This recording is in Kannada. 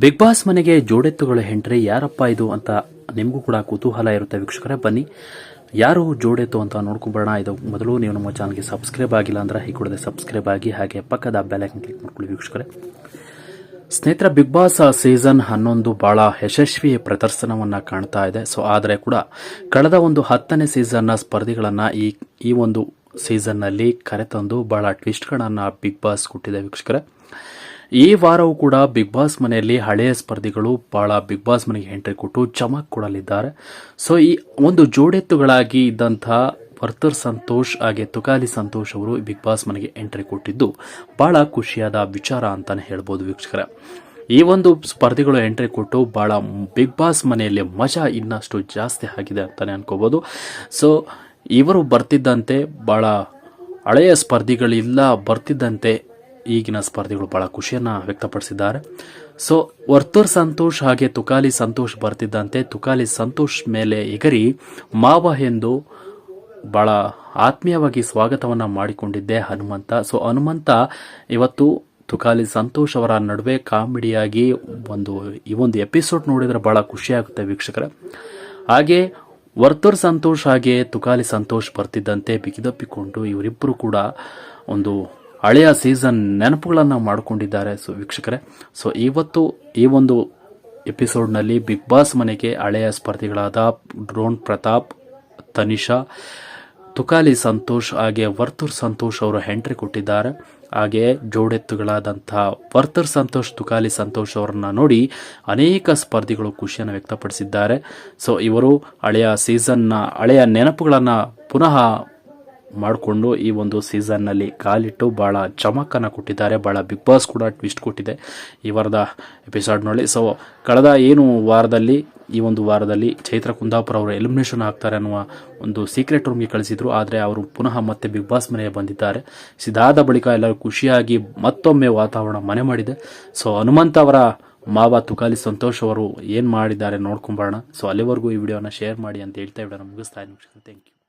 ಬಿಗ್ ಬಾಸ್ ಮನೆಗೆ ಜೋಡೆತ್ತುಗಳ ಹೆಂಡ್ರಿ ಯಾರಪ್ಪ ಇದು ಅಂತ ನಿಮಗೂ ಕೂಡ ಕುತೂಹಲ ಇರುತ್ತೆ ವೀಕ್ಷಕರೇ, ಬನ್ನಿ. ಯಾರು ಜೋಡೆತ್ತು ಅಂತ ನೋಡ್ಕೊಂಬರೋಣ. ಇದು ಮೊದಲು ನೀವು ನಮ್ಮ ಚಾನಲ್ಗೆ ಸಬ್ಸ್ಕ್ರೈಬ್ ಆಗಿಲ್ಲ ಅಂದ್ರೆ ಈ ಕೂಡಲೇ ಸಬ್ಸ್ಕ್ರೈಬ್ ಆಗಿ ಹಾಗೆ ಪಕ್ಕದ ಬೆಲ್ಲೈಕನ್ ಕ್ಲಿಕ್ ಮಾಡ್ಕೊಳ್ಳಿ ವೀಕ್ಷಕರೇ. ಸ್ನೇಹಿತರ, ಬಿಗ್ ಬಾಸ್ ಸೀಸನ್ ಹನ್ನೊಂದು ಬಹಳ ಯಶಸ್ವಿ ಪ್ರದರ್ಶನವನ್ನು ಕಾಣ್ತಾ ಇದೆ. ಸೊ ಆದರೆ ಕೂಡ ಕಳೆದ ಒಂದು ಹತ್ತನೇ ಸೀಸನ್ನ ಸ್ಪರ್ಧಿಗಳನ್ನು ಈ ಈ ಒಂದು ಸೀಸನ್ನಲ್ಲಿ ಕರೆತಂದು ಬಹಳ ಟ್ವಿಸ್ಟ್ಗಳನ್ನು ಬಿಗ್ ಬಾಸ್ ಕೊಟ್ಟಿದೆ ವೀಕ್ಷಕರೇ. ಈ ವಾರವೂ ಕೂಡ ಬಿಗ್ ಬಾಸ್ ಮನೆಯಲ್ಲಿ ಹಳೆಯ ಸ್ಪರ್ಧಿಗಳು ಬಹಳ ಬಿಗ್ ಬಾಸ್ ಮನೆಗೆ ಎಂಟ್ರಿ ಕೊಟ್ಟು ಚಮಕ್ ಕೊಡಲಿದ್ದಾರೆ. ಸೊ ಈ ಒಂದು ಜೋಡೆತ್ತುಗಳಾಗಿ ಇದ್ದಂತಹ ವರ್ತರ್ ಸಂತೋಷ್ ಹಾಗೆ ತುಕಾಲಿ ಸಂತೋಷ್ ಅವರು ಬಿಗ್ ಬಾಸ್ ಮನೆಗೆ ಎಂಟ್ರಿ ಕೊಟ್ಟಿದ್ದು ಬಹಳ ಖುಷಿಯಾದ ವಿಚಾರ ಅಂತಾನೆ ಹೇಳ್ಬೋದು ವೀಕ್ಷಕರ. ಈ ಒಂದು ಸ್ಪರ್ಧಿಗಳು ಎಂಟ್ರಿ ಕೊಟ್ಟು ಬಹಳ ಬಿಗ್ ಬಾಸ್ ಮನೆಯಲ್ಲಿ ಮಜಾ ಇನ್ನಷ್ಟು ಜಾಸ್ತಿ ಆಗಿದೆ ಅಂತಾನೆ ಅನ್ಕೋಬಹುದು ಸೊ ಇವರು ಬರ್ತಿದ್ದಂತೆ ಬಹಳ ಹಳೆಯ ಸ್ಪರ್ಧಿಗಳಿಲ್ಲ, ಬರ್ತಿದ್ದಂತೆ ಈಗಿನ ಸ್ಪರ್ಧಿಗಳು ಬಹಳ ಖುಷಿಯನ್ನ ವ್ಯಕ್ತಪಡಿಸಿದ್ದಾರೆ. ಸೊ ವರ್ತೂರ್ ಸಂತೋಷ್ ಹಾಗೆ ತುಕಾಲಿ ಸಂತೋಷ್ ಬರ್ತಿದ್ದಂತೆ ತುಕಾಲಿ ಸಂತೋಷ್ ಮೇಲೆ ಎಗರಿ ಮಾವ ಎಂದು ಬಹಳ ಆತ್ಮೀಯವಾಗಿ ಸ್ವಾಗತವನ್ನ ಮಾಡಿಕೊಂಡಿದ್ದೆ ಹನುಮಂತ. ಸೊ ಹನುಮಂತ ಇವತ್ತು ತುಕಾಲಿ ಸಂತೋಷ್ ಅವರ ನಡುವೆ ಕಾಮಿಡಿಯಾಗಿ ಒಂದು, ಈ ಒಂದು ಎಪಿಸೋಡ್ ನೋಡಿದ್ರೆ ಬಹಳ ಖುಷಿಯಾಗುತ್ತೆ ವೀಕ್ಷಕರ. ಹಾಗೆ ವರ್ತೂರ್ ಸಂತೋಷ್ ಹಾಗೆ ತುಕಾಲಿ ಸಂತೋಷ್ ಬರ್ತಿದ್ದಂತೆ ಬಿಗಿದಪ್ಪಿಕೊಂಡು ಇವರಿಬ್ಬರು ಕೂಡ ಒಂದು ಹಳೆಯ ಸೀಸನ್ ನೆನಪುಗಳನ್ನು ಮಾಡಿಕೊಂಡಿದ್ದಾರೆ. ಸೊ ವೀಕ್ಷಕರೇ ಸೊ ಇವತ್ತು ಈ ಒಂದು ಎಪಿಸೋಡ್ನಲ್ಲಿ ಬಿಗ್ ಬಾಸ್ ಮನೆಗೆ ಹಳೆಯ ಸ್ಪರ್ಧಿಗಳಾದ ಡ್ರೋನ್ ಪ್ರತಾಪ್, ತನಿಷಾ, ತುಕಾಲಿ ಸಂತೋಷ್, ಹಾಗೆ ವರ್ತೂರ್ ಸಂತೋಷ್ ಅವರು ಎಂಟ್ರಿ ಕೊಟ್ಟಿದ್ದಾರೆ. ಹಾಗೆ ಜೋಡೆತ್ತುಗಳಾದಂಥ ವರ್ತರ್ ಸಂತೋಷ್, ತುಕಾಲಿ ಸಂತೋಷ್ ಅವರನ್ನು ನೋಡಿ ಅನೇಕ ಸ್ಪರ್ಧಿಗಳು ಖುಷಿಯನ್ನು ವ್ಯಕ್ತಪಡಿಸಿದ್ದಾರೆ. ಸೊ ಇವರು ಹಳೆಯ ಸೀಸನ್ನ ಹಳೆಯ ನೆನಪುಗಳನ್ನು ಪುನಃ ಮಾಡಿಕೊಂಡು ಈ ಒಂದು ಸೀಸನ್ನಲ್ಲಿ ಕಾಲಿಟ್ಟು ಭಾಳ ಚಮಕನ್ನು ಕೊಟ್ಟಿದ್ದಾರೆ. ಭಾಳ ಬಿಗ್ ಬಾಸ್ ಕೂಡ ಟ್ವಿಸ್ಟ್ ಕೊಟ್ಟಿದೆ ಈ ವಾರದ ಎಪಿಸೋಡ್ನಲ್ಲಿ ಸೊ ಕಳೆದ ಏನು ವಾರದಲ್ಲಿ, ಈ ಒಂದು ವಾರದಲ್ಲಿ ಚೈತ್ರ ಕುಂದಾಪುರ ಅವರು ಎಲಿಮಿನೇಷನ್ ಆಗ್ತಾರೆ ಅನ್ನುವ ಒಂದು ಸೀಕ್ರೆಟ್ ರೂಮ್ಗೆ ಕಳಿಸಿದ್ರು. ಆದರೆ ಅವರು ಪುನಃ ಮತ್ತೆ ಬಿಗ್ ಬಾಸ್ ಮನೆಗೆ ಬಂದಿದ್ದಾರೆ. ಸಿದಾದ ಬಳಿಕ ಎಲ್ಲರೂ ಖುಷಿಯಾಗಿ ಮತ್ತೊಮ್ಮೆ ವಾತಾವರಣ ಮನೆ ಮಾಡಿದೆ. ಸೊ ಹನುಮಂತ ಅವರ ಮಾವ ತುಕಾಲಿ ಸಂತೋಷ್ ಅವರು ಏನು ಮಾಡಿದ್ದಾರೆ ನೋಡ್ಕೊಂಬರೋಣ. ಸೊ ಅಲ್ಲಿವರೆಗೂ ಈ ವಿಡಿಯೋನ ಶೇರ್ ಮಾಡಿ ಅಂತ ಹೇಳ್ತಾ ವಿಡಿಯೋನ ಮುಗಿಸ್ತಾ ಇದ್ದೀನಿ. Thank you